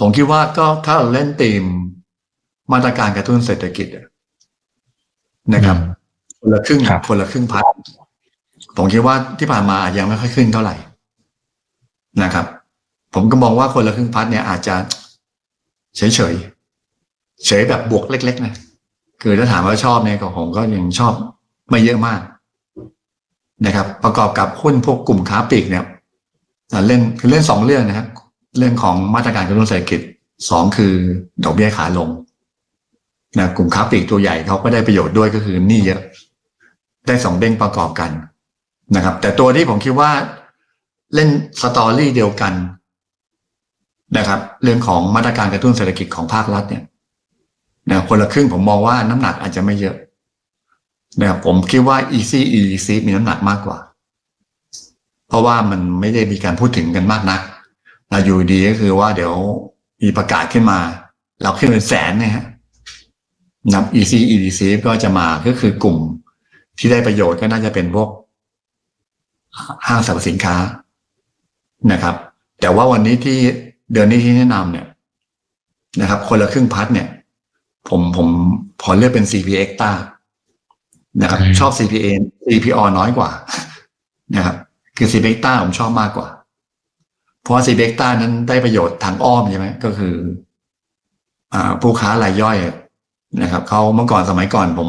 ผมคิดว่าก็ถ้าเราเล่นธีมมาตรการกระตุ้นเศรษฐกิจอะนะครับ คนละครึ่งครับคนละครึ่งพัดผมคิดว่าที่ผ่านมาอาจยังไม่ค่อยขึ้นเท่าไหร่นะครับ ผมก็มองว่าคนละครึ่งพัดเนี่ยอาจจะเฉยเฉยๆเฉยแบบบวกเล็กๆนะคือถ้าถามว่าชอบเนี่ยก็ผมก็ยังชอบไม่เยอะมากนะครับ ประกอบกับหุ้นพวกกลุ่มค้าปลีกเนี่ยอะเล่นคือเล่นสองเรื่องนะครับ เรื่องของมาตรการกระตุ้นเศรษฐกิจสองคือดอกเบี้ยขาลงนะกลุ่มค้าปลีกตัวใหญ่เขาก็ได้ประโยชน์ด้วยก็คือหนี้เยอะ ได้สองเด้งประกอบกันนะครับ แต่ตัวที่ผมคิดว่าเล่นสตอรี่เดียวกันนะครับ เรื่องของมาตรการกระตุ้นเศรษฐกิจของภาครัฐเนี่ยนะคนละครึ่งผมมองว่าน้ำหนักอาจจะไม่เยอะนะครับผมคิดว่า easy e c มีน้ำหนักมากกว่า เพราะว่ามันไม่ได้มีการพูดถึงกันมากนัก เราอยู่ดีก็คือว่าเดี๋ยวมีประกาศขึ้นมา เราขึ้นเป็นแสนนะฮะนับ EC EDC ก็จะมาก็คือกลุ่มที่ได้ประโยชน์ก็น่าจะเป็นพวกห้างสรรพสินค้านะครับ แต่ว่าวันนี้ที่เดือนนี้ที่แนะนำเนี่ยนะครับ คนละครึ่งพัดเนี่ย ผมผมพอเลือกเป็น CPX ต้านะครับอืมชอบ CPA CPO น้อยกว่านะครับ คือ CPX ต้าผมชอบมากกว่า เพราะว่า CPX ต้านั้นได้ประโยชน์ทางอ้อมใช่ไหมก็คืออผู้ค้ารายย่อยนะครับเขาเมื่อก่อนสมัยก่อนผม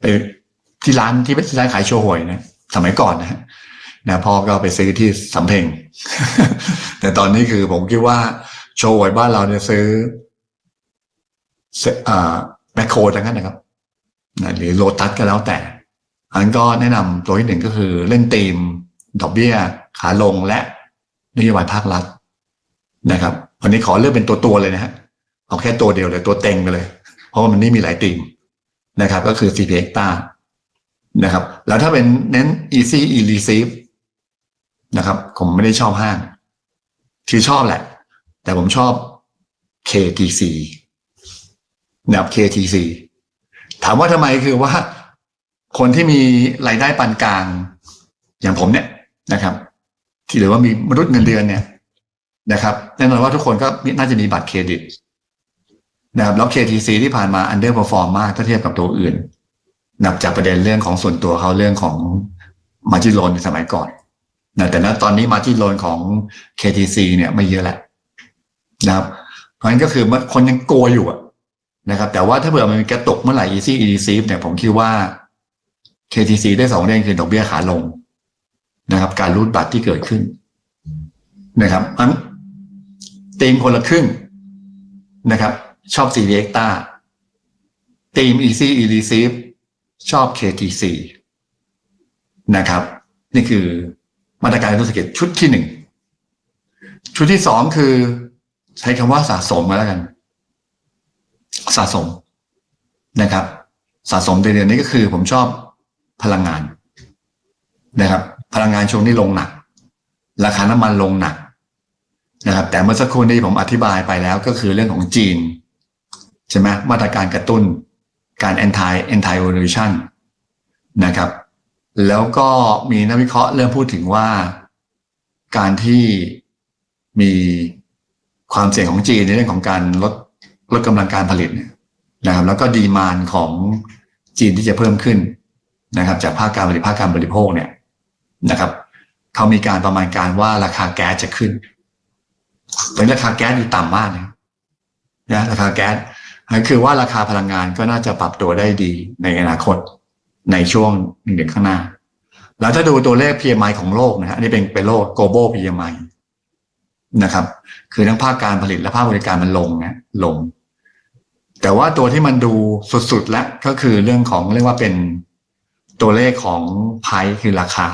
ไปที่ร้านที่ที่ร้านขายโชห่วยนะสมัยก่อนนะนะพ่อก็ไปซื้อที่สำเพ็ง แต่ตอนนี้คือผมคิดว่าโชห่วยบ้านเราเนี่ยซื้อแมคโครทั้งนั้นนะครับนะหรือโลตัสก็แล้วแต่ อันนั้ก็แนะนำตัวที่หนึ่งก็คือเล่นธีม ดอกเบี้ย ขาลงและ นโยบายภาครัฐนะครับวันนี้ขอเลือกเป็นตัวตัวเลยนะฮะเอาแค่ตัวเดียวเลยตัวเต็งไปเลย เพราะว่ามันนี่มีหลายธีมนะครับ ก็คือ CP e x t a นะครับ แล้วถ้าเป็นเน้น easy e receive นะครับ ผมไม่ได้ชอบห้าง คือชอบแหละ แต่ผมชอบ KTC นะครับ KTC ถามว่าทำไมคือว่าคนที่มีรายได้ปานกลาง อย่างผมเนี่ยนะครับ ที่หรือว่ามีมนุษย์เงินเดือนเนี่ยนะครับแน่นอนว่าทุกคนก็น่าจะมีบัตรเครดิตนะครับแล้ว KTC ที่ผ่านมา underperform มากถ้าเทียบกับตัวอื่น นับจากประเด็นเรื่องของส่วนตัวเขาเรื่องของมาจิโลนในสมัยก่อนนะแต่ณตอนนี้มาจิโลนของ KTC เนี่ยไม่เยอะแล้วนะครับ เพราะฉะนั้นก็คือมันคนยังกลัวอยู่นะครับ แต่ว่าถ้าเผื่อมันมีกระตกเมื่อไหร่ easy e receive เนี่ยผมคิดว่า KTC ได้สองเด้งคือดอกเบี้ยขาลง นะครับ การรูดบัตรที่เกิดขึ้นนะครับอันทีมคนละครึ่งนะครับ ชอบ c v x t a ทีม Easy e receive ชอบ KTC นะครับ นี่คือมาตรการกระตุ้นเศรกิจชุดที่หนึ่งชุดที่สองคือใช้คำว่าสะสมมาแล้วกัน สะสมนะครับ สะสมในเดือนนี้ก็คือผมชอบพลังงานนะครับ พลังงานช่วงนี้ลงหนัก ราคาน้ำมันลงหนักนะครับ แต่เมื่อสักครู่นี้ผมอธิบายไปแล้วก็คือเรื่องของจีน ใช่ไหมมาตรการกระตุ้นการ anti anti evolution นะครับ แล้วก็มีนักวิเคราะห์เริ่มพูดถึงว่า การที่มีความเสี่ยงของจีนในเรื่องของการลดลดกำลังการผลิตเนี่ยนะครับ แล้วก็ดีมานของจีนที่จะเพิ่มขึ้นนะครับ จากภาคการผลิตภาคการบริโภคเนี่ย นะครับเขามีการประมาณการว่าราคาแก๊สจะขึ้นตอนนี้ราคาแก๊สอยู่ต่ำมากนะนะราคาแก๊สคือว่าราคาพลังงานก็น่าจะปรับตัวได้ดีในอนาคตในช่วงหนึ่งเดือนข้างหน้าแล้วถ้าดูตัวเลข PMI ของโลกนะฮะอันนี้เป็นเป็นโลก global PMI นะครับ คือทั้งภาคการผลิตและภาคบริการมันลงนะลง แต่ว่าตัวที่มันดูสุดๆแล้วก็คือเรื่องของเรียกว่าเป็นตัวเลขของไพคือราคา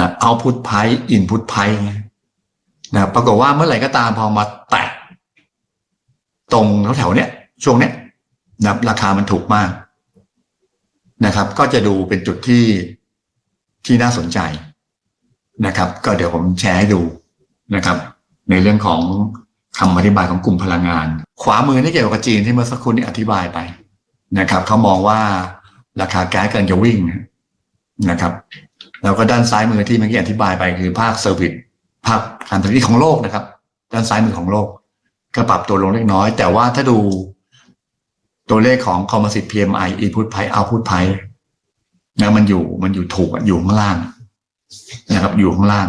นะเอาพุทไพอินพุทไพนะปรากฏว่าเมื่อไหร่ก็ตามพอมาแตะตรงแถวๆเนี้ยช่วงเนี้ยนะราคามันถูกมากนะครับ ก็จะดูเป็นจุดที่ที่น่าสนใจนะครับ ก็เดี๋ยวผมแชร์ให้ดูนะครับ ในเรื่องของคำอธิบายของกลุ่มพลังงาน ขวามือนี่เกี่ยวกับจีนที่เมื่อสักครู่นี้อธิบายไปนะครับเขามองว่าราคาแก๊สกำลังจะวิ่งนะครับ แล้วก็ด้านซ้ายมือที่เมื่อกี้อธิบายไปคือภาคเซอร์วิสภาคการผลิตของโลกนะครับ ด้านซ้ายมือของโลก ก็ปรับตัวลงเล็กน้อย แต่ว่าถ้าดูตัวเลขของ composite PMI input price output price นะมันอยู่มันอยู่ถูกอยู่ข้างล่าง นะครับ อยู่ข้างล่าง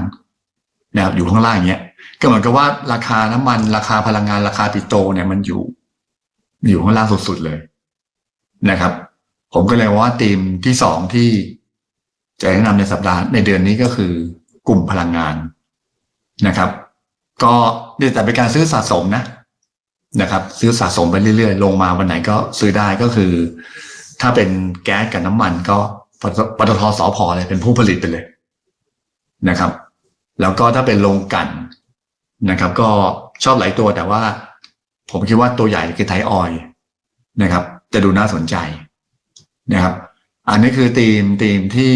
นะครับ อยู่ข้างล่างอย่างเงี้ย ก็เหมือนกับว่าราคาน้ำมัน ราคาพลังงานราคาปิโตเนี่ยมันอยู่ อยู่ข้างล่างสุดๆเลยนะครับ ผมก็เลยว่าธีมที่สองที่ จะแนะนำในสัปดาห์ในเดือนนี้ก็คือกลุ่มพลังงานนะครับ ก็เนี่ยแต่เป็นการซื้อสะสมนะนะครับ ซื้อสะสมไปเรื่อยๆ ลงมาวันไหนก็ซื้อได้ก็คือ ถ้าเป็นแก๊สกับน้ำมันก็ปตทสอพอเลยเป็นผู้ผลิตไปเลยนะครับ แล้วก็ถ้าเป็นโรงกันนะครับ ก็ชอบหลายตัวแต่ว่า ผมคิดว่าตัวใหญ่คือไทยออยนะครับ จะดูน่าสนใจนะครับ อันนี้คือธีมธีมที่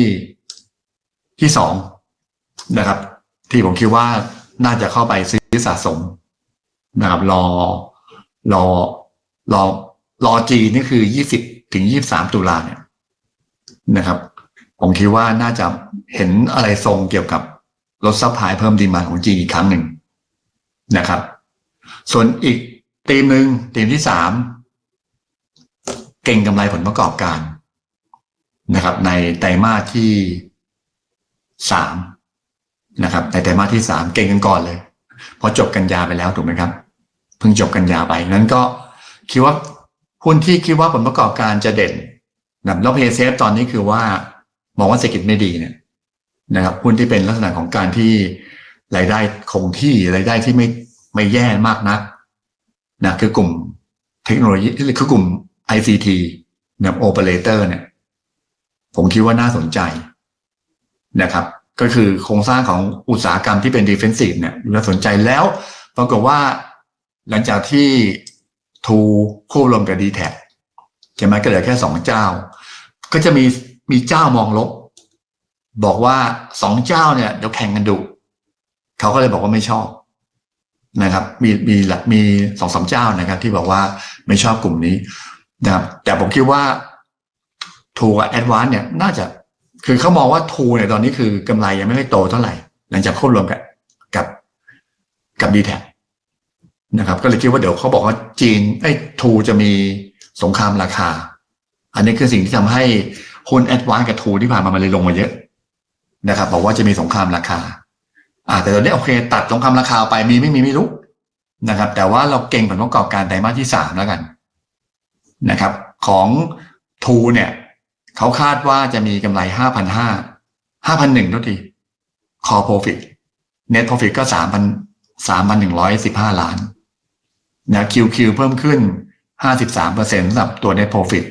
ที่สองนะครับ ที่ผมคิดว่าน่าจะเข้าไปซื้อสะสมนะครับ รอรอรอรอจีนนี่คือยี่สิบถึงยี่สามตุลาเนี่ยนะครับ ผมคิดว่าน่าจะเห็นอะไรทรงเกี่ยวกับลดซัพพลายเพิ่มดีมานของจีนอีกครั้งหนึ่งนะครับ ส่วนอีกธีมหนึ่งธีมที่สามเก่งกำไรผลประกอบการนะครับ ในไตรมาสที่ สามนะครับในไตรมาสที่สามเก่งกันก่อนเลยพอจบกันยาไปแล้วถูกไหมครับเพิ่งจบกันยาไปนั้นก็คิดว่าหุ้นที่คิดว่าผลประกอบการจะเด่นนะแล้วเพย์เซฟตอนนี้คือว่ามองว่าเศรษฐกิจไม่ดีเนี่ยนะครับหุ้นที่เป็นลักษณะของการที่รายได้คงที่รายได้ที่ไม่ไม่แย่มากนักนะคือกลุ่มเทคโนโลยีคือกลุ่ม ICT นะโอเปอเรเตอร์เนี่ย ผมคิดว่าน่าสนใจ นะครับก็คือโครงสร้างของอุตสาหกรรมที่เป็น defensive เนี่ยน่าสนใจแล้วปรากฏว่าหลังจากที่ทูคู่รวมกับ d t แทใช่ไหมก็เหลือแค่สองเจ้า ก็จะมีมีเจ้ามองลบ บอกว่าสองเจ้าเนี่ยเดี๋ยวแข่งกันดุเขาก็เลยบอกว่าไม่ชอบนะครับ มีมีมีสองสามเจ้านะครับ ที่บอกว่าไม่ชอบกลุ่มนี้นะครับแต่ผมคิดว่าทูกับแอดวานเนี่ยน่าจะ คือเขามองว่าทูเนี่ยตอนนี้คือกำไรยังไม่ได้โตเท่าไหร่ หลังจากควบรวมกับกับกับดีแทนะครับ ก็เลยคิดว่าเดี๋ยวเขาบอกว่าจีนไอ้ทูจะมีสงครามราคา อันนี้คือสิ่งที่ทำให้หุ้นแอดวานกับทูที่ผ่านมามันเลยลงมาเยอะนะครับบอกว่าจะมีสงครามราคา อ่า แต่ตอนนี้โอเค ตัดสงครามราคาไปมีไม่มีไม่รู้นะครับ แต่ว่าเราเก่งผลประกอบการไตรมาสที่สามแล้วกันนะครับ ของทูเนี่ย เขาคาดว่าจะมีกำไรห้าพันห้าห้าพันหนึ่งทุกที core profit net profit ก็สามพันสามพันหนึ่งร้อยสิบห้าล้านนะ QQ เพิ่มขึ้นห้าสิบสามเปอร์เซ็นต์สำหรับตัว net profit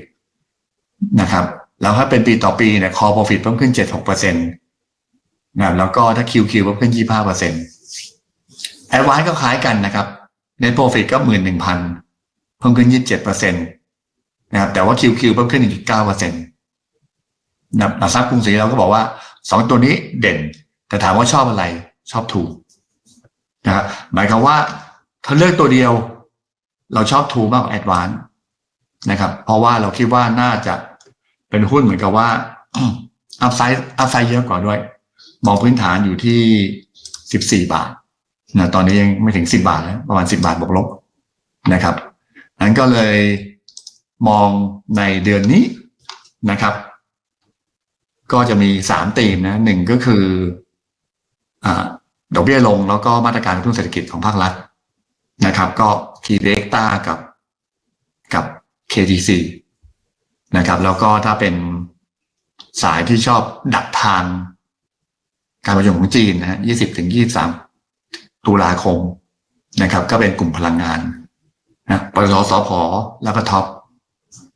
นะครับแล้วถ้าเป็นปีต่อปีเนี่ย core profit เพิ่มขึ้นเจ็ดหกเปอร์เซ็นต์นะแล้วก็ถ้า QQ เพิ่มขึ้นยี่ห้าเปอร์เซ็นต์แอดวานก็คล้ายกันนะครับ net profit ก็หมื่นหนึ่งพันเพิ่มขึ้นยี่สิบเจ็ดเปอร์เซ็นต์นะครับแต่ว่า QQ เพิ่มขึ้นหนึ่งจุดเก้าเปอร์เซ็นต์ หลักทรัพย์กรุงศรีเราก็บอกว่าสองตัวนี้เด่น แต่ถามว่าชอบอะไรชอบถูกนะครับหมายความว่าถ้าเลือกตัวเดียว เราชอบทูมากกว่าแอดวานนะครับ เพราะว่าเราคิดว่าน่าจะเป็นหุ้นเหมือนกับว่าอัพไซด์อัพไซด์เยอะกว่าด้วย มองพื้นฐานอยู่ที่สิบสี่บาทนะตอนนี้ยังไม่ถึงสิบบาทแล้วประมาณสิบาทบวกลบนะครับนั้นก็เลยมองในเดือนนี้นะครับ ก็จะมีสามธีมนะหนึ่งก็คืออดอกเบี้ยลงแล้วก็มาตรการกระตุ้นเศรษฐกิจของภาครัฐนะครับ ก็ทีเล็กต้ากับกับ KTC นะครับ แล้วก็ถ้าเป็นสายที่ชอบดักทางการประชุมของจีนนะฮะ20ถึง23ตุลาคมนะครับ ก็เป็นกลุ่มพลังงานนะปตทสพแล้วก็ท็อป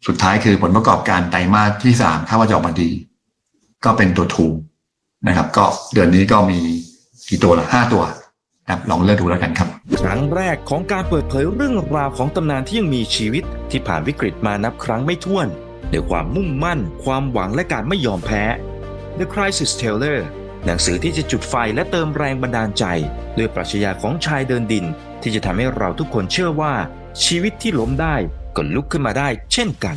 สุดท้ายคือผลประกอบการไตรมาสที่สามคาดว่าจะออกมาดี ก็เป็นตัวทูนะครับ ก็เดือนนี้ก็มีกี่ตัวละห้าตัวนะครับลองเลือกดูแล้วกันครับครั้งแรกของการเปิดเผยเรื่องราวของตำนานที่ยังมีชีวิตที่ผ่านวิกฤตมานับครั้งไม่ถ้วนด้วยความมุ่งมั่น ความหวังและการไม่ยอมแพ้ The Crisis Teller หนังสือที่จะจุดไฟและเติมแรงบันดาลใจ ด้วยปรัชญาของชายเดินดิน ที่จะทำให้เราทุกคนเชื่อว่า ชีวิตที่ล้มได้ก็ลุกขึ้นมาได้เช่นกัน